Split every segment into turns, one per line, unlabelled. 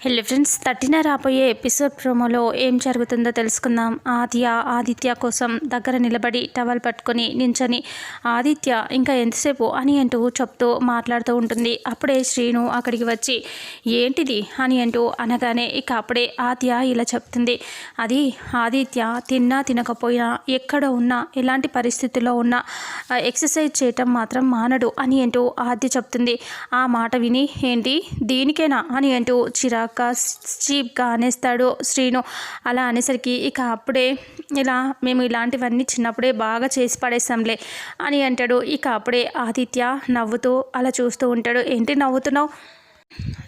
Hello friends thirteen రాబోయే episode ప్రోమోలో ఏం జరుగుతుందో తెలుసుకుందాం. ఆద్య ఆదిత్య కోసం దగ్గర నిలబడి టవల్ పట్టుకొని నించని ఆదిత్య ఇంకా ఎంతసేపు అని అంటూ చెప్తూ మాట్లాడుతూ ఉంటుంది. అప్పుడే శ్రీను అక్కడికి వచ్చి ఏంటిది? అని అంటూ అనగానే ఇక అప్పుడే ఆద్య ఇలా చెప్తుంది. అది ఆదిత్య తిన్నా తినకపోయినా ఎక్కడ ఉన్నా ఎలాంటి పరిస్థితుల్లో ఉన్నా ఎక్సర్సైజ్ చేయటం మాత్రం మానడు అని అంటూ ఆద్య చెప్తుంది. ఆ మాట విని ఏంటి? దీనికేనా? అని అంటూ చిరా చిరాగ్గా చీప్గా అనేస్తాడు శ్రీను. అలా అనేసరికి ఇక అప్పుడే ఇలా మేము ఇలాంటివన్నీ చిన్నప్పుడే బాగా చేసి పడేస్తాంలే అని అంటాడు. ఇక అప్పుడే ఆదిత్య నవ్వుతూ అలా చూస్తూ ఉంటాడు. ఏంటి నవ్వుతున్నావు?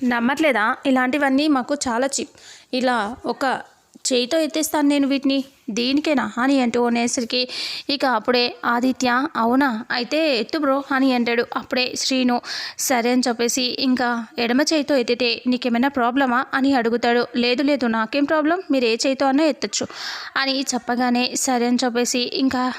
నమ్మట్లేదా? ఇలాంటివన్నీ మాకు చాలా చీప్. ఇలా ఒక చేయితో ఎత్తేస్తాను నేను వీటిని. దీనికేనా? అని అంటూ అనేసరికి ఇక అప్పుడే ఆదిత్య అవునా? అయితే ఎత్తు బ్రో అని అంటాడు. అప్పుడే శ్రీను సరే అని చెప్పేసి ఇంకా ఎడమ చేయితో ఎత్తితే నీకేమైనా ప్రాబ్లమా? అని అడుగుతాడు. లేదు లేదు నాకేం ప్రాబ్లం? మీరు ఏ చేయితో అన్నా ఎత్తచ్చు అని చెప్పగానే సరే అని చెప్పేసి ఇంకా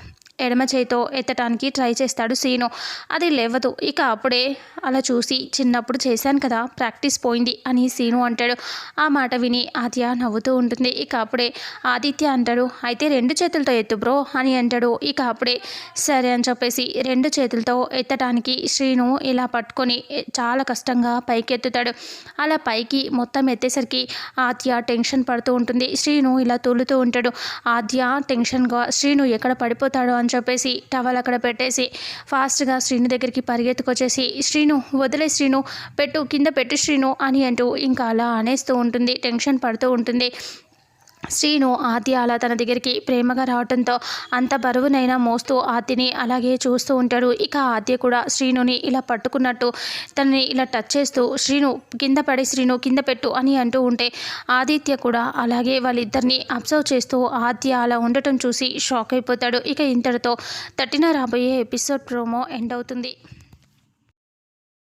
ఎడమ చేతితో ఎత్తటానికి ట్రై చేస్తాడు సీను. అది లేవదు. ఇక అప్పుడే అలా చూసి చిన్నప్పుడు చేశాను కదా ప్రాక్టీస్ పోయింది అని సీను అంటాడు. ఆ మాట విని ఆద్య నవ్వుతూ ఉంటుంది. ఇక అప్పుడే ఆదిత్య అంటాడు అయితే రెండు చేతులతో ఎత్తు బ్రో అని అంటాడు. ఇక అప్పుడే సరే అని చెప్పేసి రెండు చేతులతో ఎత్తడానికి శ్రీను ఇలా పట్టుకొని చాలా కష్టంగా పైకి ఎత్తుతాడు అలా పైకి మొత్తం ఎత్తేసరికి ఆద్య టెన్షన్ పడుతూ ఉంటుంది. శ్రీను ఇలా తూలుతూ ఉంటాడు. ఆద్య టెన్షన్గా శ్రీను ఎక్కడ పడిపోతాడో అని చెప్పేసి టవల్ అక్కడ పెట్టేసి ఫాస్ట్గా శ్రీను దగ్గరికి పరిగెత్తుకొచ్చేసి శ్రీను వదిలే శ్రీను పెట్టు కింద పెట్టు శ్రీను అని అంటూ ఇంకా అలా అనేస్తూ ఉంటుంది. టెన్షన్ పడుతూ ఉంటుంది. శ్రీను ఆద్య అలా తన దగ్గరికి ప్రేమగా రావడంతో అంత బరువునైనా మోస్తూ ఆద్యని అలాగే చూస్తూ ఉంటాడు. ఇక ఆద్య కూడా శ్రీనుని ఇలా పట్టుకున్నట్టు తనని ఇలా టచ్ చేస్తూ శ్రీను కింద పడి శ్రీను కింద పెట్టు అని అంటూ ఉంటే ఆదిత్య కూడా అలాగే వాళ్ళిద్దరిని అబ్జర్వ్ చేస్తూ ఆద్య అలా ఉండటం చూసి షాక్ అయిపోతాడు. ఇక ఇంతటితో తట్టిన రాబోయే ఎపిసోడ్ ప్రోమో ఎండ్ అవుతుంది.